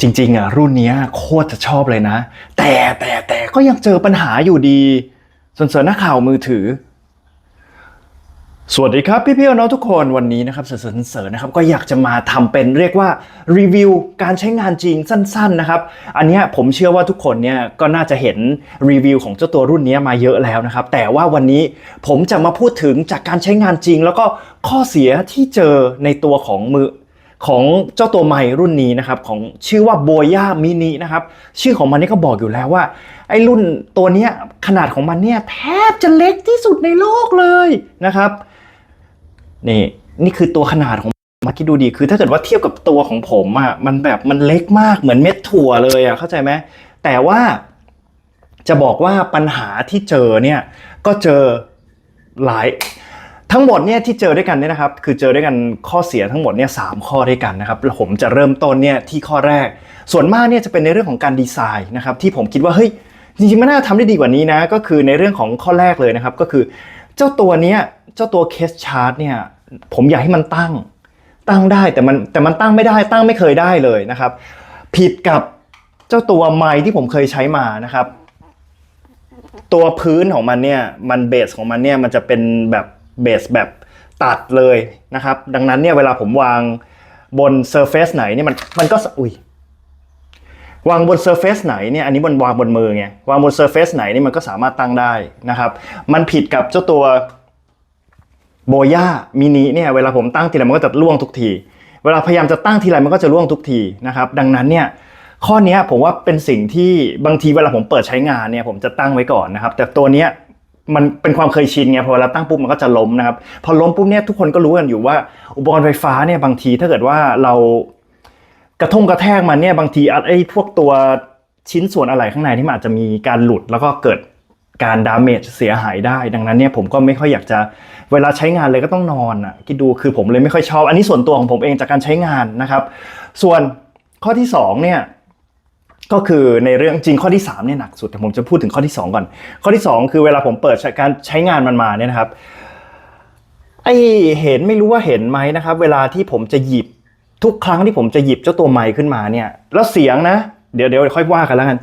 จริงๆอะรุ่นนี้โคตรจะชอบเลยนะ แต่แต่แต่ก็ยังเจอปัญหาอยู่ดีส่วนเสริญนักข่าวมือถือ สวัสดีครับ พี่พี่ๆน้องทุกคนวันนี้นะครับเสริญเสริญนะครับก็อยากจะมาทำเป็นเรียกว่ารีวิวการใช้งานจริงสั้น ๆนะครับ อันนี้ผมเชื่อว่าทุกคนเนี่ยก็น่าจะเห็นรีวิวของเจ้าตัวรุ่นนี้มาเยอะแล้วนะครับ แต่ว่าวันนี้ผมจะมาพูดถึงจากการใช้งานจริง แล้วก็ข้อเสียที่เจอในตัวของมือ ของเจ้าตัวใหม่รุ่นนี้นะครับของชื่อว่าโบย่ามินินะครับชื่อของมันนี่ก็บอกอยู่แล้วว่า ไอ้รุ่นตัวเนี้ยขนาดของมันเนี่ยแทบจะเล็กที่สุดในโลกเลยนะครับนี่นี่คือตัวขนาดของมาคิดดูดีคือถ้าเกิดว่าเทียบกับตัวของผมอะมันแบบมันเล็กมากเหมือนเม็ดถั่วเลยอะเข้าใจไหมแต่ว่าจะบอกว่าปัญหาที่เจอเนี่ยก็เจอหลาย ทั้งหมดเนี่ยที่เจอด้วยกันเนี่ยนะครับคือเจอด้วยกันข้อเสียทั้งหมดเนี่ยสามข้อด้วยกันนะครับแล้วผมจะเริ่มต้นเนี่ยที่ข้อแรก ส่วนมากเนี่ยจะเป็นในเรื่องของการดีไซน์นะครับที่ผมคิดว่าเฮ้ยจริงๆมันน่าทำได้ดีกว่านี้นะก็คือในเรื่องของข้อแรกเลยนะครับก็คือ เจ้าตัวเนี้ยเจ้าตัวเคสชาร์ตเนี่ยผมอยากให้มันตั้งตั้งได้แต่มันแต่มันตั้งไม่ได้ตั้งไม่เคยได้เลยนะครับ ผิดกับเจ้าตัวไม้ที่ผมเคยใช้มานะครับ ตัวพื้นของมันเนี่ยมันเบสของมันเนี่ยมันจะเป็นแบบ เบสแบบตัดเลยนะครับ ดังนั้นเนี่ยเวลาผมวางบนเซอร์เฟซไหนเนี่ยมันมันก็อุ้ยวางบนเซอร์เฟซไหนเนี่ยอันนี้บนวางบนมือไงวางบนเซอร์เฟซไหนนี่มันก็สามารถตั้งได้นะครับ มันผิดกับเจ้าตัวโบย่ามินิเนี่ยเวลาผมตั้งทีไรมันก็จะล่วงทุกที เวลาพยายามจะตั้งทีไรมันก็จะล่วงทุกทีนะครับดังนั้นเนี่ยข้อนี้ผมว่าเป็นสิ่งที่บางทีเวลาผมเปิดใช้งานเนี่ยผมจะตั้งไว้ก่อนนะครับ แต่ตัวเนี้ย มันเป็นความเคยชินไงพอเวลาตั้งปุ๊บมันก็จะล้มนะครับพอล้มปุ๊บเนี่ยทุกคนก็รู้กันอยู่ว่า อุปกรณ์ไฟฟ้าเนี่ยบางทีถ้าเกิดว่าเรากระทงกระแทกมันเนี่ยบางทีไอ้พวกตัวชิ้นส่วนอะไรข้างในที่มันอาจจะมีการหลุดแล้วก็เกิดการดามเมจเสียหายได้ ดังนั้นเนี่ยผมก็ไม่ค่อยอยากจะเวลาใช้งานเลยก็ต้องนอนอะคิดดูคือผมเลยไม่ค่อยชอบ อันนี้ส่วนตัวของผมเองจากการใช้งานนะครับ ส่วนข้อที่สองเนี่ย ก็คือในเรื่องจริงข้อที่3เนี่ยหนักสุดแต่ผมจะพูดถึงข้อที่ 2 ก่อน ข้อที่ 2 คือเวลาผมเปิดการใช้งานมันมาเนี่ยนะครับไอเห็นไม่รู้ว่าเห็นไหมนะครับ เวลาที่ผมจะหยิบทุกครั้งที่ผมจะหยิบเจ้าตัวไมค์ขึ้นมาเนี่ย แล้วเสียงนะ เดี๋ยวเดี๋ยวค่อยว่ากันแล้วกัน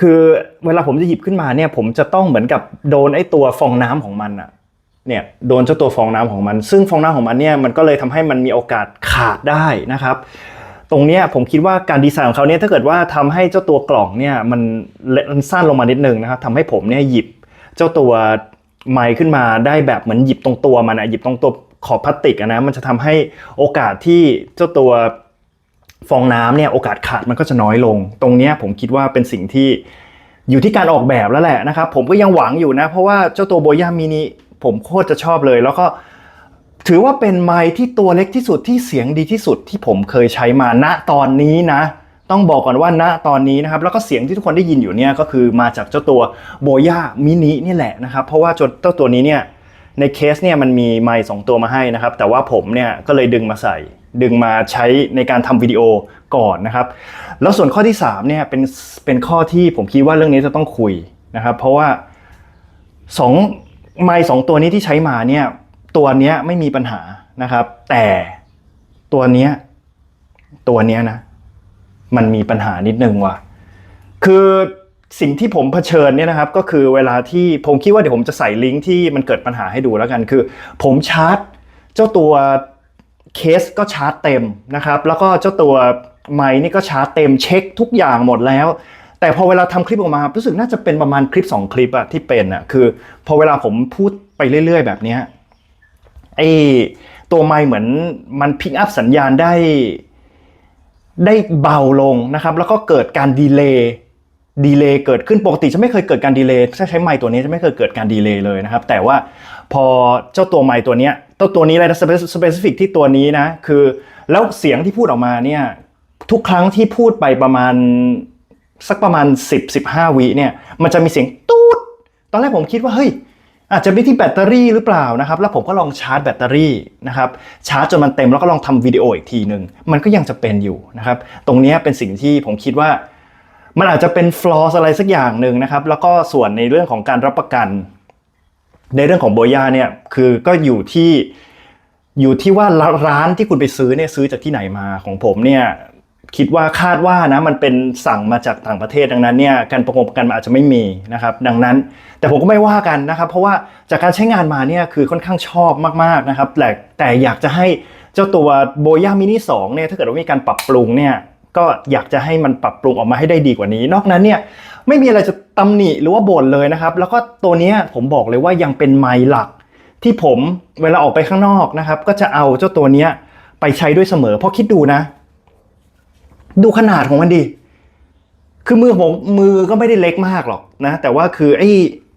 คือเวลาผมจะหยิบขึ้นมาเนี่ย ผมจะต้องเหมือนกับโดนไอตัวฟองน้ำของมันอะเนี่ยโดนเจ้าตัวฟองน้ำของมัน ซึ่งฟองน้ำของมันเนี่ยมันก็เลยทำให้มันมีโอกาสขาดได้นะครับ ตรงนี้ผมคิดว่าการดีไซน์ของเขาเนี่ยถ้าเกิดว่าทำให้เจ้าตัวกล่องเนี่ยมันมันสั้นลงมานิดนึงนะครับทำให้ผมเนี่ยหยิบเจ้าตัวไมค์ขึ้นมาได้แบบเหมือนหยิบตรงตัวมันอะหยิบตรงตัวขอบพลาสติกนะมันจะทำให้โอกาสที่เจ้าตัวฟองน้ำเนี่ยโอกาสขาดมันก็จะน้อยลง ตรงนี้ผมคิดว่าเป็นสิ่งที่อยู่ที่การออกแบบแล้วแหละนะครับ ผมก็ยังหวังอยู่นะ เพราะว่าเจ้าตัวโบย่ามินิผมโคตรจะชอบเลย แล้วก็ ถือว่าเป็นไมค์ที่ตัวเล็กที่สุดที่เสียงดีที่สุดที่ผมเคยใช้มาณตอนนี้นะ ต้องบอกก่อนว่าณตอนนี้นะครับ แล้วก็เสียงที่ทุกคนได้ยินอยู่เนี่ยก็คือมาจากเจ้าตัวโบย่ามินินี่แหละนะครับ เพราะว่าเจ้าตัวนี้เนี่ยในเคสเนี่ยมันมีไมค์สองตัวมาให้นะครับ แต่ว่าผมเนี่ยก็เลยดึงมาใส่ ดึงมาใช้ในการทำวิดีโอก่อนนะครับ แล้วส่วนข้อที่3เนี่ยเป็นเป็นข้อที่ผมคิดว่าเรื่องนี้จะต้องคุยนะครับ เพราะว่าสองไม้สองตัวนี้ที่ใช้มาเนี่ย ตัวเนี้ยไม่มีปัญหานะครับ แต่ตัวเนี้ยตัวเนี้ยนะ มันมีปัญหานิดนึงว่ะคือสิ่งที่ผมเผชิญเนี่ยนะครับ ก็คือเวลาที่ผมคิดว่าเดี๋ยวผมจะใส่ลิงก์ที่มันเกิดปัญหาให้ดูแล้วกันคือ ผมชาร์จ เจ้าตัวเคสก็ชาร์จเต็มนะครับ แล้วก็เจ้าตัวไมค์นี่ก็ชาร์จเต็มเช็คทุกอย่างหมดแล้ว แต่พอเวลาทำคลิปออกมารู้สึกน่าจะเป็นประมาณคลิป 2 คลิปอะที่เป็นอะคือ พอเวลาผมพูดไปเรื่อย ๆ แบบนี้ ไอตัวไมค์เหมือนมันพิกอัพสัญญาณได้ ได้เบาลงนะครับ แล้วก็เกิดการดีเลย์ดีเลย์เกิดขึ้นปกติจะไม่เคยเกิดการดีเลย์ถ้าใช้ไมค์ตัวนี้จะไม่เคยเกิดการดีเลย์เลยนะครับ แต่ว่าพอเจ้าตัวไมค์ตัวเนี้ยตัวตัวนี้เลยนะสเปซิฟิกที่ตัวนี้นะคือ แล้วเสียงที่พูดออกมาเนี่ยทุกครั้งที่พูดไปประมาณสักประมาณ 10-15 วิเนี่ยมันจะมีเสียงตูดตอนแรกผมคิดว่าเฮ้ย อาจจะเป็นที่แบตเตอรี่หรือเปล่านะครับ แล้วผมก็ลองชาร์จแบตเตอรี่นะครับ ชาร์จจนมันเต็มแล้วก็ลองทำวิดีโออีกทีหนึ่งมันก็ยังจะเป็นอยู่นะครับ ตรงนี้เป็นสิ่งที่ผมคิดว่า มันอาจจะเป็นฟลอสอะไรสักอย่างหนึ่งนะครับ แล้วก็ส่วนในเรื่องของการรับประกัน ในเรื่องของโบย่าเนี่ยคือก็อยู่ที่อยู่ที่ว่าร้านที่คุณไปซื้อเนี่ยซื้อจากที่ไหนมาของผมเนี่ย คิดว่าคาดว่านะมันเป็นสั่งมาจากต่างประเทศดังนั้นเนี่ยการประกบกันมันอาจจะไม่มีนะครับดังนั้น แต่ผมก็ไม่ว่ากันนะครับ เพราะว่าจากการใช้งานมาเนี่ยคือค่อนข้างชอบมากๆนะครับแต่แต่อยากจะให้เจ้าตัวโบย่ามินิ2เนี่ยถ้าเกิดว่ามีการปรับปรุงเนี่ยก็อยากจะให้มันปรับปรุงออกมาให้ได้ดีกว่านี้ นอกนั้นเนี่ยไม่มีอะไรจะตำหนิหรือว่าบ่นเลยนะครับ แล้วก็ตัวเนี้ยผมบอกเลยว่ายังเป็นไมค์หลัก ที่ผมเวลาออกไปข้างนอกนะครับ ก็จะเอาเจ้าตัวเนี้ยไปใช้ด้วยเสมอเพราะคิดดูนะ ดูขนาดของมันดิ คือมือผมมือก็ไม่ได้เล็กมากหรอกนะ แต่ว่าคือไอ้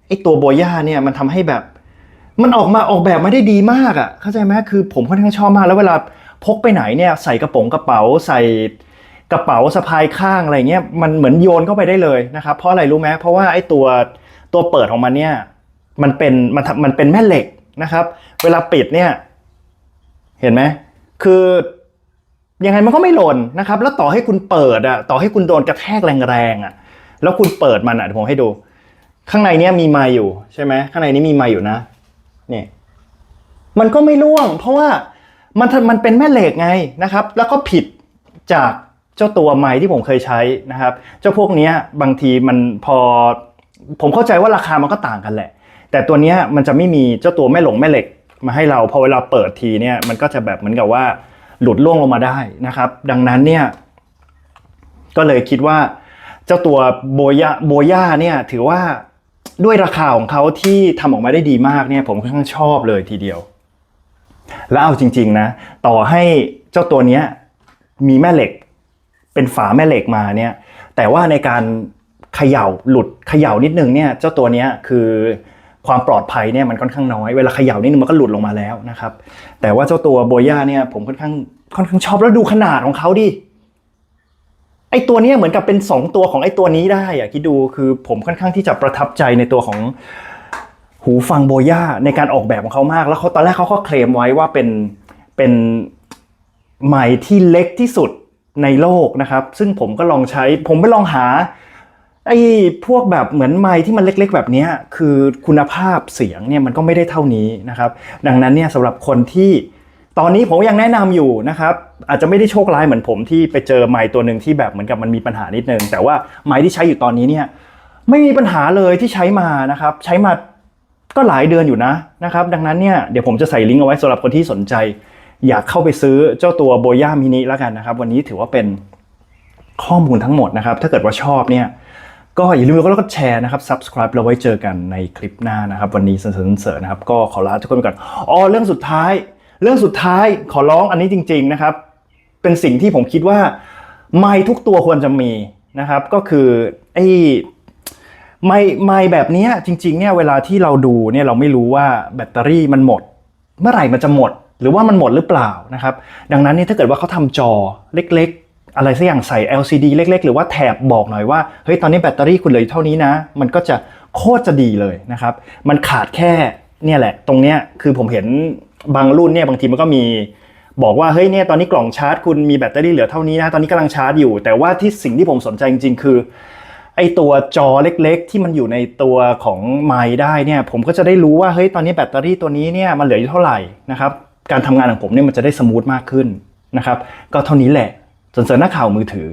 ไอ้ตัวโบย่าเนี่ยมันทำให้แบบ มันออกมาออกแบบมาได้ดีมากอะ่ะ เข้าใจไหมคือผมค่อนข้างชอบมาก แล้วเวลาพกไปไหนเนี่ยใส่กระโปรงกระเป๋าใส่กระเป๋าสะพายข้างอะไรเงี้ยมันเหมือนโยนเข้าไปได้เลยนะครับ เพราะอะไรรู้ไหมเพราะว่าไอ้ตัวตัวเปิดของมันเนี่ยมันเป็นมันมันเป็นแม่เหล็กนะครับ เวลาปิดเนี่ย เห็นไหมคือ ยังไงมันก็ไม่หล่นนะครับ แล้วต่อให้คุณเปิดอะต่อให้คุณโดนกระแทกแรงๆอะแล้วคุณเปิดมันอะเดี๋ยวผมให้ดู ข้างในเนี้ยมีไม้อยู่ใช่ไหมข้างในนี้มีไม้อยู่นะเนี่ยมันก็ไม่ร่วง เพราะว่ามันมันเป็นแม่เหล็กไงนะครับ แล้วก็ผิดจากเจ้าตัวไม้ที่ผมเคยใช้นะครับ เจ้าพวกเนี้ยบางทีมันพอ ผมเข้าใจว่าราคามันก็ต่างกันแหละ แต่ตัวเนี้ยมันจะไม่มีเจ้าตัวแม่หลงแม่เหล็กมาให้เราพอเวลาเปิดทีเนี่ยมันก็จะแบบเหมือนกับว่า หลุดล่วงลงมาได้นะครับ ดังนั้นเนี่ยก็เลยคิดว่า เจ้าตัวโบย่าโบย่าเนี่ยถือว่าด้วยราคาของเขาที่ทำออกมาได้ดีมากเนี่ยผมค่อนข้างชอบเลยทีเดียว แล้วเอาจริง ๆนะ ต่อให้เจ้าตัวเนี้ยมีแม่เหล็กเป็นฝาแม่เหล็กมาเนี่ยแต่ว่าในการเขย่าหลุดเขย่านิดนึงเนี่ยเจ้าตัวเนี้ยคือ ความปลอดภัยเนี่ยมันค่อนข้างน้อยเวลาเขย่านิดนึงมันก็หลุดลงมาแล้วนะครับ แต่ว่าเจ้าตัวโบย่าเนี่ยผมค่อนข้างค่อนข้างชอบแล้วดูขนาดของเขาดิไอตัวเนี้ยเหมือนกับเป็นสองตัวของไอตัวนี้ได้อะคิดดูคือผมค่อนข้างที่จะประทับใจในตัวของหูฟังโบย่าในการออกแบบของเขามาก แล้วเขาตอนแรกเขาก็เคลมไว้ว่าเป็นเป็นไม้ที่เล็กที่สุดในโลกนะครับ ซึ่งผมก็ลองใช้ผมไปลองหา ไอ้พวกแบบเหมือนไม้ที่มันเล็กๆ แบบนี้คือคุณภาพเสียงเนี่ยมันก็ไม่ได้เท่านี้นะครับ ดังนั้นเนี่ยสำหรับคนที่ตอนนี้ผมยังแนะนำอยู่นะครับ อาจจะไม่ได้โชคร้ายเหมือนผมที่ไปเจอไม้ตัวหนึ่งที่แบบเหมือนกับมันมีปัญหานิดนึง แต่ว่าไม้ที่ใช้อยู่ตอนนี้เนี่ยไม่มีปัญหาเลยที่ใช้มานะครับ ใช้มาก็หลายเดือนอยู่นะนะครับ ดังนั้นเนี่ยเดี๋ยวผมจะใส่ลิงก์เอาไว้สำหรับคนที่สนใจ อยากเข้าไปซื้อเจ้าตัวโบย่ามินิแล้วกันนะครับ วันนี้ถือว่าเป็นข้อมูลทั้งหมดนะครับ ถ้าเกิดว่าชอบเนี่ย ก็อย่าลืมกดไลค์กดแชร์นะครับ subscribe เราไว้เจอกันในคลิปหน้านะครับ วันนี้เสริญเสริญนะครับ ก็ขอลาทุกคนไปก่อนอ๋อเรื่องสุดท้าย เรื่องสุดท้ายขอร้องอันนี้จริง ๆนะครับ เป็นสิ่งที่ผมคิดว่าไม่ทุกตัวควรจะมีนะครับ ก็คือไอ้ไม่ไม่แบบนี้จริงๆเนี่ยเวลาที่เราดูเนี่ยเราไม่รู้ว่าแบตเตอรี่มันหมด เมื่อไหร่มันจะหมด หรือว่ามันหมดหรือเปล่านะครับ ดังนั้นเนี่ยถ้าเกิดว่าเขาทำจอเล็ก อะไรสักอย่างใส่ LCD เล็ก ๆ หรือว่าแถบบอกหน่อยว่าเฮ้ยตอนนี้แบตเตอรี่คุณเหลืออยู่เท่านี้นะ มันก็จะโคตรจะดีเลยนะครับ มันขาดแค่เนี่ยแหละ ตรงเนี้ยคือผมเห็นบางรุ่นเนี่ยบางทีมันก็มีบอกว่าเฮ้ยเนี่ยตอนนี้กล่องชาร์จคุณมีแบตเตอรี่เหลือเท่านี้นะตอนนี้กำลังชาร์จอยู่ แต่ว่าที่สิ่งที่ผมสนใจจริงๆ คือไอตัวจอเล็กๆ ที่มันอยู่ในตัวของไมค์ได้เนี่ยผมก็จะได้รู้ว่าเฮ้ยตอนนี้แบตเตอรี่ตัวนี้เนี่ยมันเหลืออยู่เท่าไหร่นะครับการทำงานของผมเนี่ยมันจะได้สมูทมากขึ้นนะครับก็เท่านี้แหละ ส่วนเสริญหน้าข่าวมือถือ